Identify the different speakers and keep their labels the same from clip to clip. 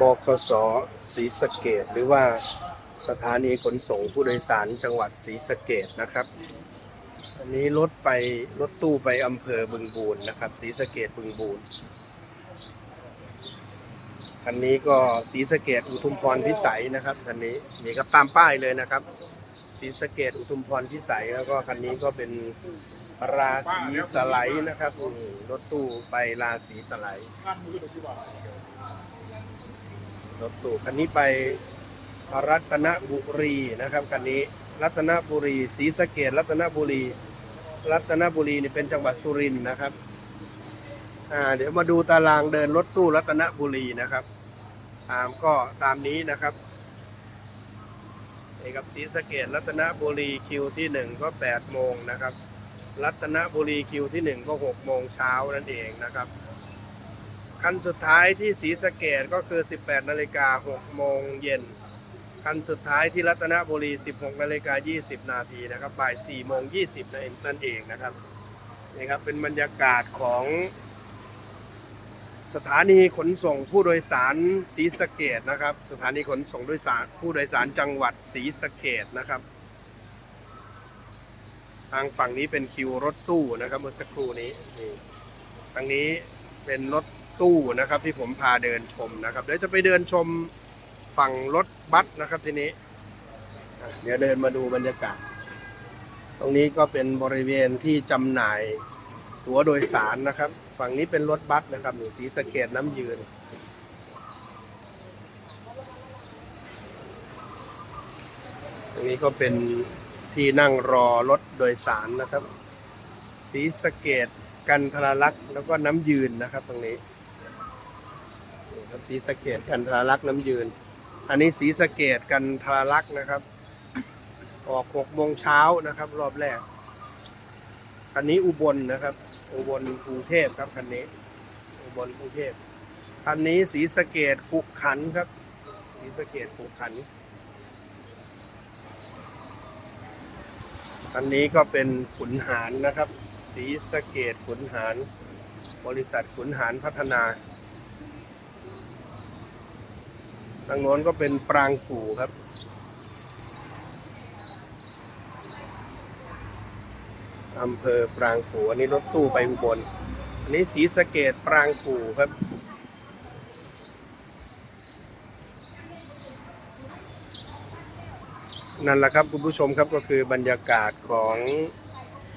Speaker 1: บคสศรีสะเกดหรือว่าสถานีขนส่งผู้โดยสารจังหวัดศรีสะเกดนะครับอันนี้รถไปรถตู้ไปอำเภอบึงบูรนะครับศรีสะเกดบึงบูรคันนี้ก็ศรีสะเกดอุทุมพรพิสัยนะครับคันนี้นี่ครับตามป้ายเลยนะครับศรีสะเกดอุทุมพรพิสัยแล้วก็คันนี้ก็เป็น ราศีสไลด์นะครับอืมรถตู้ไปราศีสไลด์รถตู้คันนี้ไปรัตนบุรีนะครับคันนี้รัตนบุรีศรีสะเกดรัตนบุรี รัตนบุรีนี่เป็นจังหวัดสุรินทร์นะครับอ่าเดี๋ยวมาดูตารางเดินรถตู้รัตนบุรีนะครับ ตามก็ตามนี้นะครับนี่ครับศรีสะเกดรัตนบุรีคิวที่หนึ่งก็แปดโมงนะครับ รัตนบุรีคิวที่หนึ่งก็หกโมงเช้านั่นเองนะครับคันสุดท้ายที่ศรีสะเกดก็คือ 18 นาฬิกา 6 โมงเย็นคันสุดท้ายที่รัตนบุรี 16 นาฬิกา 20 นาทีนะครับบ่าย 4 โมง 20 นั่นเองนั่นเองนะครับนี่ครับเป็นบรรยากาศของสถานีขนส่งผู้โดยสารศรีสะเกดนะครับ สถานีขนส่งโดยสารผู้โดยสารจังหวัดศรีสะเกดนะครับ ทางฝั่งนี้เป็นคิวรถตู้นะครับเมื่อสักครู่นี้นี่ทางนี้เป็นรถตู้นะครับที่ผมพาเดินชมนะครับเดี๋ยวจะไปเดินชมฝั่งรถบัสนะครับทีนี้ เดี๋ยวเดินมาดูบรรยากาศ ตรงนี้ก็เป็นบริเวณที่จำหน่ายตั๋วโดยสารนะครับ ฝั่งนี้เป็นรถบัสนะครับนี่สีสะเกดน้ำยืน ตรงนี้ก็เป็น ที่นั่งรอรถโดยสารนะครับสีสะเกดกันทรลักษ์แล้วก็น้ำยืนนะครับ ตรงนี้นี่ครับสีสะเกดกันทรลักษ์น้ำยืน อันนี้สีสะเกดกันทรลักษ์นะครับ ออกหกโมงเช้านะครับ รอบแรกคันนี้อุบลนะครับ อุบลกรุงเทพครับคันนี้ อุบลกรุงเทพคันนี้สีสะเกดขุขันครับสีสะเกดขุขัน อันนี้ก็เป็นขุนหารนะครับ สีสะเกตขุนหาร บริษัทขุนหารพัฒนาทางโน้นก็เป็นปรางกู่ครับ อำเภอปรางกู่อันนี้รถตู้ไปอุบล อันนี้สีสะเกตปรางกู่ครับ นั่นแหละครับคุณผู้ชมครับก็คือบรรยากาศของ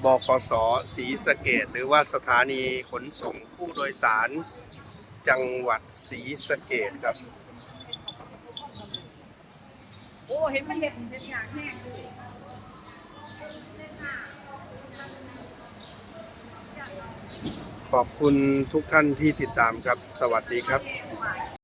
Speaker 1: บคสศรีสะเกดหรือว่าสถานีขนส่งผู้โดยสารจังหวัดศรีสะเกดครับ
Speaker 2: โอ้เห็นมันเห็นเป็นอย่างแห้ง
Speaker 1: ขอบคุณทุกท่านที่ติดตามครับ สวัสดีครับ